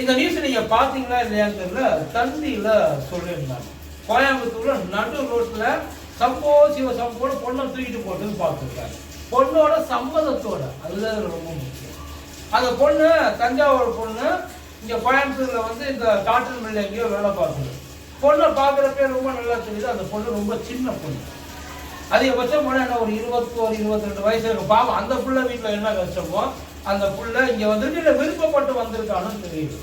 இந்த நியூஸ் நீங்க பாத்தீங்களா இல்லையான்னு தெரியல. தந்தியில சொல்லியிருந்தாங்க. கோயம்புத்தூர்ல நடு ரோட்ல சம்போ சிவ சம்போட பொண்ணை தூக்கிட்டு போட்டுன்னு பார்த்துருக்காங்க. பொண்ணோட சம்மதத்தோட. அதுதான் ரொம்ப முக்கியம். அந்த பொண்ணு தஞ்சாவூர் பொண்ணு இங்க கோயம்புத்தூர்ல வந்து இந்த காட்டன் மில்ல எங்கேயோ வேலை பார்க்குது. பொண்ணை பார்க்குறப்பே ரொம்ப நல்லா தெரியுது. அந்த பொண்ணு ரொம்ப சின்ன பொண்ணு. அதிகபட்சம் போனால் என்ன ஒரு இருபத்தோரு இருபத்தி ரெண்டு வயசு இருக்கும். பாவம் அந்த பிள்ளை வீட்டில் என்ன கஷ்டமோ அந்த புள்ள இங்கே வந்துட்டு இல்லை விருப்பப்பட்டு வந்திருக்கான்னு தெரியுது.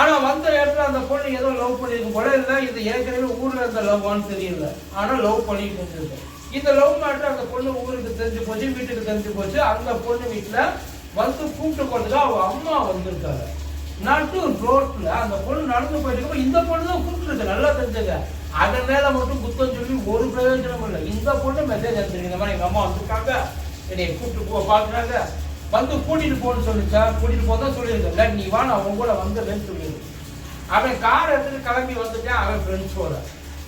ஆனால் வந்த இடத்துல அந்த பொண்ணு ஏதோ லவ் பண்ணியிருக்கும் போல இல்லை இது ஏற்கனவே ஊரில் இருந்த லவ்வான்னு தெரியல. ஆனால் லவ் பண்ணிட்டு இருந்திருக்கு. இந்த லவ் மேட்ரு அந்த பொண்ணு ஊருக்கு தெரிஞ்சு போச்சு வீட்டுக்கு தெரிஞ்சு போச்சு. அந்த பொண்ணு வீட்டில் வந்து கூப்பிட்டு கொண்டு அவங்க அம்மா வந்திருக்காங்க. நட்டு ரோட்ல அந்த பொண்ணு நடந்து போயிட்டு இந்த பொண்ணு தான் கூப்பிட்டுருக்கு நல்லா தெரிஞ்சுங்க அதன் மேல மட்டும் குத்தம் சொல்லி ஒரு பிரயோஜனம் இல்லை. இந்த பொண்ணு மெசேஜ் அனுப்பிச்சிருக்கு இந்த மாதிரி எங்க அம்மா வந்திருக்காங்க. என்னை கூப்பிட்டு போ பாக்குறாங்க. வந்து கூட்டிட்டு போன்னு சொல்லிச்சா கூட்டிட்டு போதான் சொல்லியிருக்கல நீ வா நான் உன் கூட வந்துடுறேன்னு சொல்லியிருக்கு அவன் கார் எடுத்துட்டு கிளம்பி வந்துட்டான் அவன் ஃப்ரெண்ட்ஸோட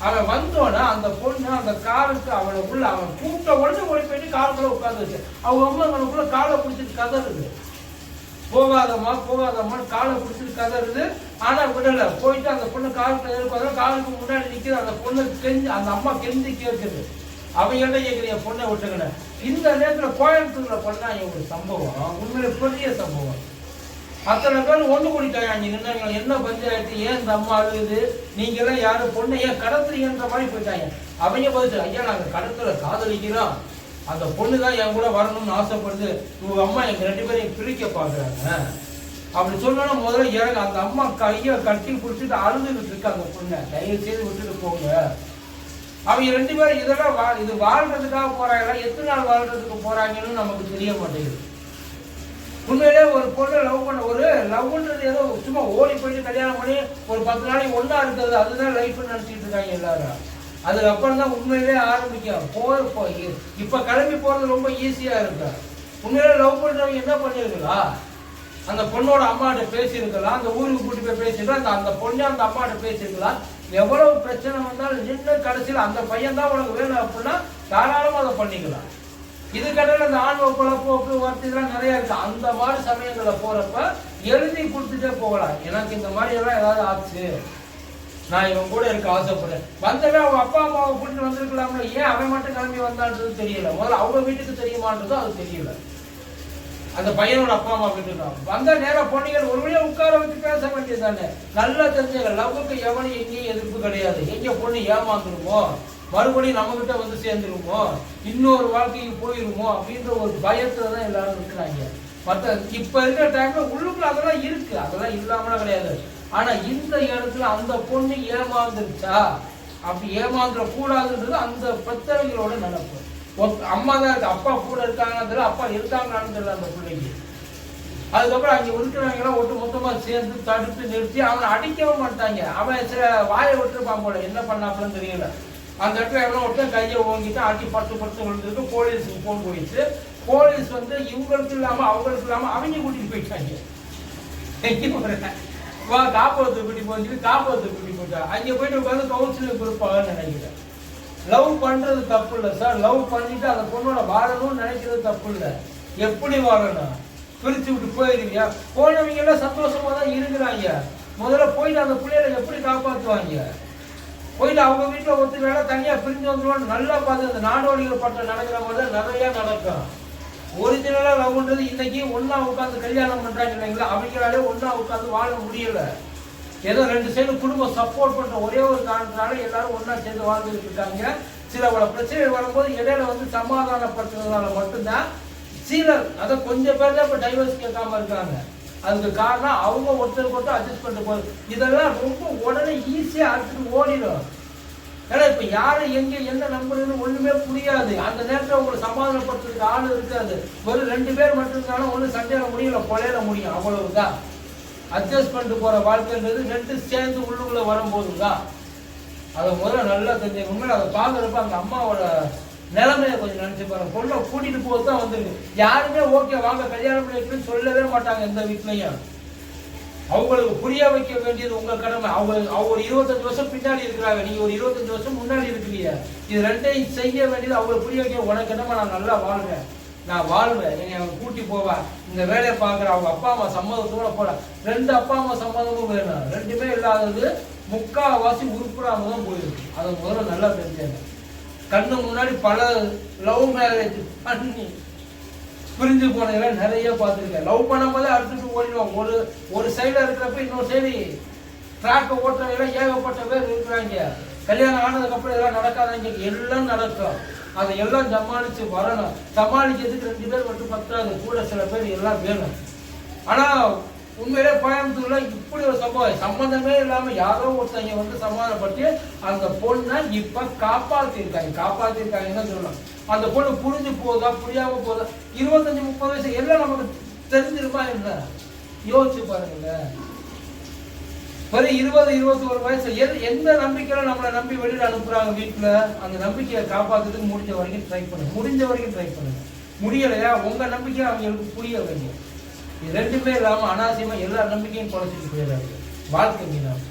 அவன் வந்தோடனே அந்த பொண்ணு அந்த காருக்கு அவனை உள்ள அவன் கூப்பிட்ட உடனே ஓடி போயிட்டு காருக்குள்ள உட்காந்துச்சு அவங்க அம்மா அவனுக்குள்ள காலை பிடிச்சிட்டு கதறுது. போகாதம்மா போகாதம்மா காலை பிடிச்சிட்டு கதறுது. ஆனா விடல. போயிட்டு அந்த பொண்ணு காலுக்கு எதிர்பார்த்தா காலுக்கு முன்னாடி நிற்கிது அந்த பொண்ணு கெஞ்சி அந்த அம்மா கெஞ்சி கேட்குது அவங்கள்ட்ட கேட்குறீங்க பொண்ணை விட்டுக்கல இந்த நேரத்தில் கோயம்புத்தூர்ல பண்ணாங்க ஒரு சம்பவம். உண்மையில பெரிய சம்பவம். அத்தனை பேர் ஒன்று கூடிட்டாங்க அங்கே நின்னாங்க என்ன பஞ்சாயத்து? ஏன் இந்த அம்மா அழுகுது? நீங்களாம் யாரும் பொண்ணை ஏன் கடத்துறீங்கன்ற மாதிரி போயிட்டாங்க. அவங்க பதில் ஐயா நாங்கள் கடத்துல காதலிக்கிறோம். அந்த பொண்ணு தான் என் கூட வரணும்னு ஆசைப்படுது. உங்க அம்மா எங்க ரெண்டு பேரையும் பிரிக்க பாக்குறாங்க. அப்படி சொன்னா முதல்ல இறங்க. அந்த அம்மா கையை கட்டி பிடிச்சிட்டு அழுதுகிட்டு இருக்கு அந்த பொண்ணை. தயவு செய்து விட்டுட்டு போங்க. அவங்க ரெண்டு பேரும் இதெல்லாம் வா இது வாழ்றதுக்காக போறாங்களா? எத்தனை நாள் வாழ்றதுக்கு போறாங்கன்னு நமக்கு தெரிய மாட்டேங்குது. உண்மையிலே ஒரு பொண்ணை லவ் பண்ண ஒரு லவ்ன்றது ஏதோ சும்மா ஓடி போயிட்டு கல்யாணம் பண்ணி ஒரு பத்து நாளைக்கு ஒன்றா இருக்கிறது அதுதான் லைஃப்னு நினச்சிட்டு இருக்காங்க எல்லாரும். அதுக்கப்புறம் தான் உண்மையிலே ஆரம்பிக்கும். போய் போய் இப்போ கிளம்பி போகிறது ரொம்ப ஈஸியாக இருக்கு உண்மையிலே லவ் பண்ணுறவங்க என்ன பண்ணிருக்கலாம்? அந்த பொண்ணோட அம்மாட்ட பேசியிருக்கலாம் அந்த ஊருக்கு கூட்டி போய் பேசியிருக்கலாம் அந்த அந்த பொண்ணு அந்த அம்மாட்ட பேசியிருக்கலாம். எவ்வளவு பிரச்சனை வந்தாலும் நின்று கடைசியில் அந்த பையன் தான் உனக்கு வேணும் அப்படின்னா தாராளமாக அதை பண்ணிக்கலாம். இதுக்கடையில் அந்த ஆணவ குழப்போக்கு வார்த்தைகள்லாம் நிறைய இருக்கு. அந்த மாதிரி சமயங்களில் போறப்ப எழுதி கொடுத்துட்டே போகலாம். எனக்கு இந்த மாதிரி எல்லாம் ஏதாவது ஆச்சு. நான் இவன் கூட இருக்க ஆசைப்படுறேன். வந்தவே அவங்க அப்பா அம்மாவை கூட்டிட்டு வந்திருக்கலாம்ல. ஏன் அவன் மட்டும் கிளம்பி வந்தான்றது தெரியல. முதல்ல அவங்க வீட்டுக்கு தெரியுமான்றதும் அது தெரியல. அந்த பையனோட அப்பா அம்மா அப்படின்னு வந்த நேரம் பொண்ணுகள் ஒரு வழியாக உட்கார வச்சு பேச வேண்டியது தானே நல்லா தெரிஞ்சங்க லவ்வுக்கு எவனும் எங்கேயும் எதிர்ப்பு கிடையாது. எங்கே பொண்ணு ஏமாந்துருமோ? மறுபடியும் நம்ம கிட்ட வந்து சேர்ந்துருமோ? இன்னொரு வாழ்க்கைக்கு போயிருமோ? அப்படின்ற ஒரு பயத்தில் தான் எல்லாரும் இருக்கிறாங்க. மற்ற இப்போ இருக்கிற டைம்ல உள்ளுக்குள்ள அதெல்லாம் இருக்கு. அதெல்லாம் இல்லாமலாம் கிடையாது. ஆனால் இந்த இடத்துல அந்த பொண்ணு ஏமாந்துருச்சா? அப்படி ஏமாந்துடக்கூடாதுன்றது அந்த பெத்தவங்களோட நினைப்பு. அம்மா தான் அப்பா கூட இருக்காங்கன்னு தெரியல அப்பா இருக்காங்களான்னு தெரியல அந்த பிள்ளைக்கு. அதுக்கப்புறம் அங்கே இருக்கிறவங்க ஒட்டு மொத்தமாக சேர்ந்து தடுத்து நிறுத்தி அவனை அடிக்கவும் மாட்டாங்க. அவன் சில வாயை விட்டுருப்பான் போல என்ன பண்ணாப்புலன்னு தெரியல. அந்த இடத்துல எவ்வளோ ஒருத்தன் கையை ஓங்கிட்டு அடி பத்து பத்து விழுந்துட்டு போலீஸுக்கு ஃபோன் போயிடுச்சு. போலீஸ் வந்து இவங்களுக்கு இல்லாமல் அவங்களுக்கு இல்லாமல் அவங்க கூட்டிகிட்டு போயிட்டாங்க. வா காப்பகத்துக்கு கூட்டி போச்சு காப்பகத்துக்கு கூட்டி போட்டா அங்கே போயிட்டு உட்காந்து கவுன்சிலிங் கொடுப்பாங்கன்னு நினைக்கிறேன். லவ் பண்ணுறது தப்பு இல்லை சார் லவ் பண்ணிட்டு அந்த பொண்ணோட வாழணும்னு நினைக்கிறது தப்பு இல்லை எப்படி வாழணும்? பிரித்து விட்டு போயிருவியா போனவங்க எல்லாம் தான் இருக்கிறாங்க. முதல்ல போயிட்டு அந்த பிள்ளைகளை எப்படி காப்பாற்றுவாங்க போயிட்டு அவங்க வீட்டில் ஒருத்தர் வேலை தனியாக பிரிஞ்சு வந்துருவான்னு நல்லா பார்த்து அந்த நாடோடிகள் பட்டம் நடக்கிற மாதிரி தான் நடக்கும். ஒரிஜினலாக லவ்ன்றது இன்னைக்கு ஒன்றா உட்காந்து கல்யாணம் பண்ணுறாங்க இல்லைங்களா? அவங்களாலே ஒன்றா உட்காந்து வாழ முடியலை. ஏதோ ரெண்டு சைடு குடும்பம் சப்போர்ட் பண்ற ஒரே ஒரு காரணத்தினால எல்லாரும் ஒன்றா சேர்ந்து வாழ்ந்துட்டு இருக்காங்க. சில பல பிரச்சனைகள் வரும்போது இடையில வந்து சமாதானப்படுத்துறதுனால மட்டும்தான் சிலர் அதை கொஞ்சம் பேர் தான் இப்போ டைவர்ஸ் கேட்காம இருக்காங்க. அதுக்கு காரணம் அவங்க ஒருத்தருக்கு ஒருத்தர் அட்ஜஸ்ட் பண்ணிட்டு போகுது இதெல்லாம் ரொம்ப உடனே ஈஸியா அடிச்சுட்டு ஓடிடும் ஏன்னா இப்ப யாரை எங்க என்ன நம்புறதுன்னு ஒண்ணுமே புரியாது. அந்த நேரத்தில் உங்களை சமாதானப்படுத்துறதுக்கு ஆள் இருக்காது. ஒரு ரெண்டு பேர் மட்டும் இருந்தாலும் ஒண்ணு சண்டையில முடியல கொலையில முடியும். அவ்வளவுதான். அட்ஜஸ்ட் பண்ணிட்டு போற வாழ்க்கைன்றது ரெண்டு சேர்ந்து உள்ளுக்குள்ள வரும்போது தான் அதை முதல்ல நல்லா தெரிஞ்ச அதை பார்க்கறப்ப அந்த அம்மாவோட நிலைமையை கொஞ்சம் நினைச்சு பாருங்க. பொண்ணை கூட்டிட்டு போது தான் வந்துருக்கு யாருமே ஓகே வாங்க கல்யாணம் பண்ணிக்கணும்னு சொல்லவே மாட்டாங்க எந்த வீட்லையும். அவங்களுக்கு புரிய வைக்க வேண்டியது உங்க கடமை. அவங்க அவங்க ஒரு இருபத்தஞ்சு வருஷம் பின்னாடி இருக்கிறாங்க. நீங்க ஒரு இருபத்தஞ்சு வருஷம் முன்னாடி இருக்கிறீங்க. இது ரெண்டையும் செய்ய வேண்டியது அவங்களுக்கு புரிய வைக்க உனக்கு என்னமா நான் நல்லா வாழ்கிறேன் நான் வாழ்வேன். என்னை அவன் கூட்டி போவேன் இந்த வேலையை பார்க்குற அவங்க அப்பா அம்மா சம்மதத்தோட போல ரெண்டு அப்பா அம்மா சம்மதமும் வேணும் ரெண்டுமே இல்லாதது முக்காவாசி உருப்படாம தான் போயிருக்கு. அதை முதல்ல நல்லா தெரிஞ்சாங்க கண்ணு முன்னாடி பல லவ் மேரேஜ் பண்ணி பிரிஞ்சு போனதெல்லாம் நிறைய பார்த்துருக்கேன். லவ் பண்ணும்போது அடுத்துட்டு ஓடிடுவோம் ஒரு ஒரு சைடில் இருக்கிறப்ப இன்னொரு சைடு ட்ராக்கை ஓட்டுறவங்க ஏகப்பட்ட பேர் இருக்கிறாங்க. கல்யாணம் ஆனதுக்கப்புறம் இதெல்லாம் நடக்காதாங்க எல்லாம் நடக்கும். அதை எல்லாம் சமாளித்து வரணும். சமாளிக்கிறதுக்கு ரெண்டு பேர் மட்டும் பத்தாது. கூட சில பேர் எல்லாம் வேணும். ஆனால் உண்மையிலே கோயம்புத்தூர்ல இப்படி ஒரு சம்பவம். சம்பந்தமே இல்லாம யாரோ ஒருத்தங்க வந்து சமாதானப்பட்டு அந்த பொண்ணை இப்ப காப்பாத்திருக்காங்க. காப்பாத்திருக்காங்கன்னு சொல்லலாம். அந்த பொண்ணு புரிஞ்சு போதா புரியாம போதா? இருபத்தஞ்சு முப்பது வயசு எல்லாம் நமக்கு தெரிஞ்சிருப்பா என்ன? யோசிச்சு பாருங்களேன். வெறும் இருபது இருபத்தி ஒரு வயசு. எது எந்த நம்பிக்கையில நம்மளை நம்பி வெளியில் அனுப்புறாங்க வீட்டில் அந்த நம்பிக்கையை காப்பாற்றுறதுக்கு முடிஞ்ச வரைக்கும் ட்ரை பண்ணுங்க. முடிஞ்ச வரைக்கும் ட்ரை பண்ணுங்க. முடியலையா? உங்க நம்பிக்கை அவங்களுக்கு புரிய வேண்டிய இது ரெண்டுமே இல்லாமல் அனாவசியமாக எல்லா நம்பிக்கையும் குறைச்சிட்டு போயிடாது வாழ்க்கை வீணாகும்